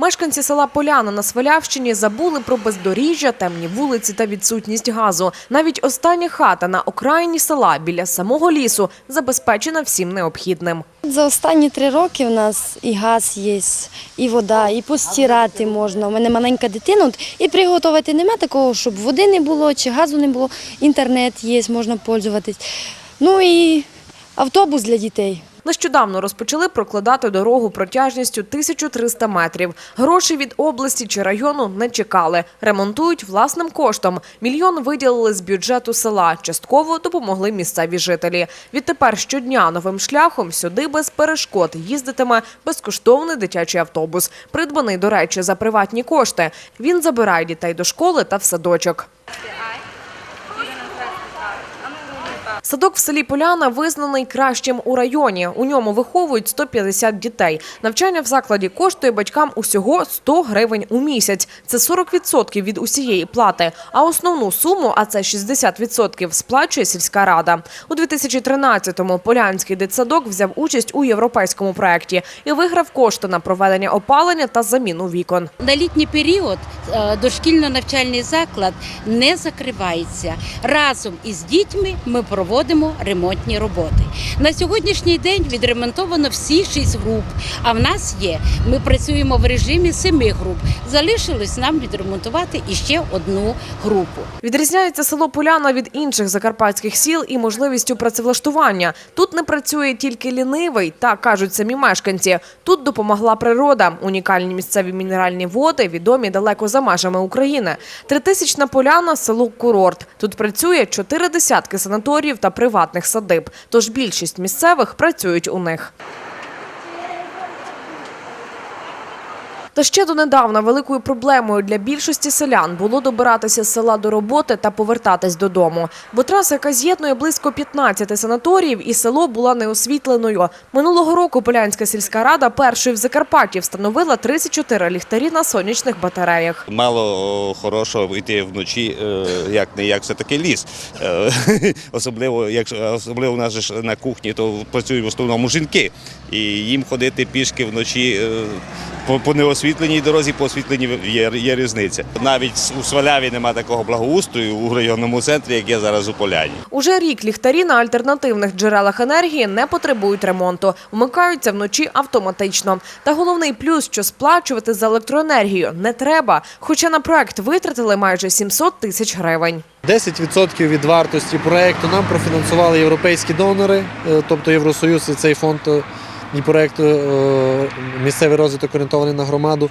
Мешканці села Поляна на Свалявщині забули про бездоріжжя, темні вулиці та відсутність газу. Навіть остання хата на окраїні села біля самого лісу забезпечена всім необхідним. За останні три роки в нас і газ є, і вода, і постирати можна. У мене маленька дитина, і приготувати нема такого, щоб води не було, чи газу не було. Інтернет є, можна пользуватись. Ну і автобус для дітей. Нещодавно розпочали прокладати дорогу протяжністю 1300 метрів. Гроші від області чи району не чекали. Ремонтують власним коштом. Мільйон виділили з бюджету села. Частково допомогли місцеві жителі. Відтепер щодня новим шляхом сюди без перешкод їздитиме безкоштовний дитячий автобус, придбаний, до речі, за приватні кошти. Він забирає дітей до школи та в садочок. Садок в селі Поляна визнаний кращим у районі. У ньому виховують 150 дітей. Навчання в закладі коштує батькам усього 100 гривень у місяць. Це 40% від усієї плати. А основну суму, а це 60%, сплачує сільська рада. У 2013-му Полянський дитсадок взяв участь у європейському проєкті і виграв кошти на проведення опалення та заміну вікон. На літній період е, дошкільно-навчальний заклад не закривається. Разом із дітьми ми проводимо ремонтні роботи. На сьогоднішній день відремонтовано всі шість груп. А в нас є. Ми працюємо в режимі семи груп. Залишилось нам відремонтувати іще одну групу. Відрізняється село Поляна від інших закарпатських сіл і можливістю працевлаштування. Тут не працює тільки лінивий, так кажуть самі мешканці. Тут допомогла природа, унікальні місцеві мінеральні води, відомі далеко за межами України. Тритисячна поляна село курорт. Тут працює чотири десятки санаторіїв та приватних садиб. Тож більшість місцевих працюють у них. Та ще донедавна великою проблемою для більшості селян було добиратися з села до роботи та повертатись додому. Бо траса, яка з'єднує близько 15 санаторіїв, і село була неосвітленою. Минулого року Полянська сільська рада першою в Закарпатті встановила 34 ліхтарі на сонячних батареях. Мало хорошого йти вночі, е, як не як все таки ліс. Е, Особливо, якщо особливо у нас ж на кухні, то працюють в основному жінки. І їм ходити пішки вночі е, по, по неосвітленій дорозі, по освітленій є, є різниця. Навіть у Сваляві немає такого благоустрою у районному центрі, як є зараз у Поляні. Уже рік ліхтарі на альтернативних джерелах енергії не потребують ремонту, вмикаються вночі автоматично. Та головний плюс, що сплачувати за електроенергію не треба. Хоча на проект витратили майже 700 тисяч гривень. 10% від вартості проєкту нам профінансували європейські донори, е, тобто Євросоюз і цей фонд е, і проєкту е, місцевий розвиток орієнтований на громаду.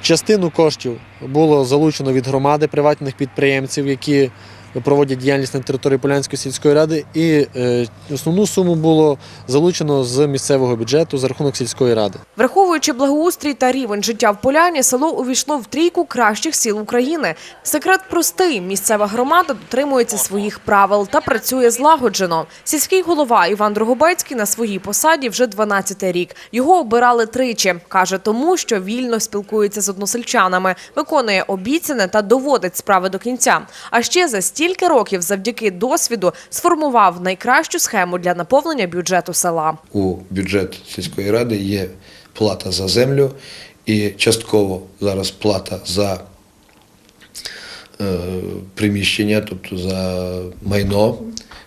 Частину коштів було залучено від громади приватних підприємців, які проводять діяльність на території Полянської сільської ради, і е, основну суму було залучено з місцевого бюджету за рахунок сільської ради. Враховуючи благоустрій та рівень життя в Поляні, село увійшло в трійку кращих сіл України. Секрет простий: місцева громада дотримується своїх правил та працює злагоджено. Сільський голова Іван Дрогобецький на своїй посаді вже 12 рік. Його обирали тричі. каже, тому що вільно спілкується з односельчанами, виконує обіцяне та доводить справи до кінця. А ще за стільки років, завдяки досвіду, сформував найкращу схему для наповнення бюджету села. у бюджет сільської ради є плата за землю і частково зараз плата за е, приміщення, тобто за майно.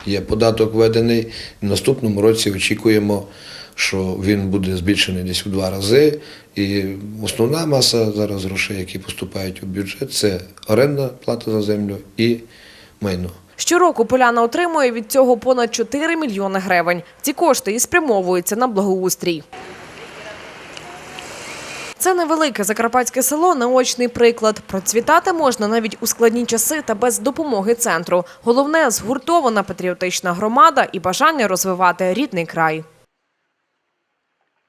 Є податок введений. В наступному році очікуємо, що він буде збільшений десь у два рази. І основна маса зараз грошей, які поступають у бюджет, це орендна плата за землю і майно. Щороку Поляна отримує від цього понад 4 мільйони гривень. Ці кошти і спрямовуються на благоустрій. Це невелике закарпатське село наочний приклад. Процвітати можна навіть у складні часи та без допомоги центру. Головне згуртована патріотична громада і бажання розвивати рідний край.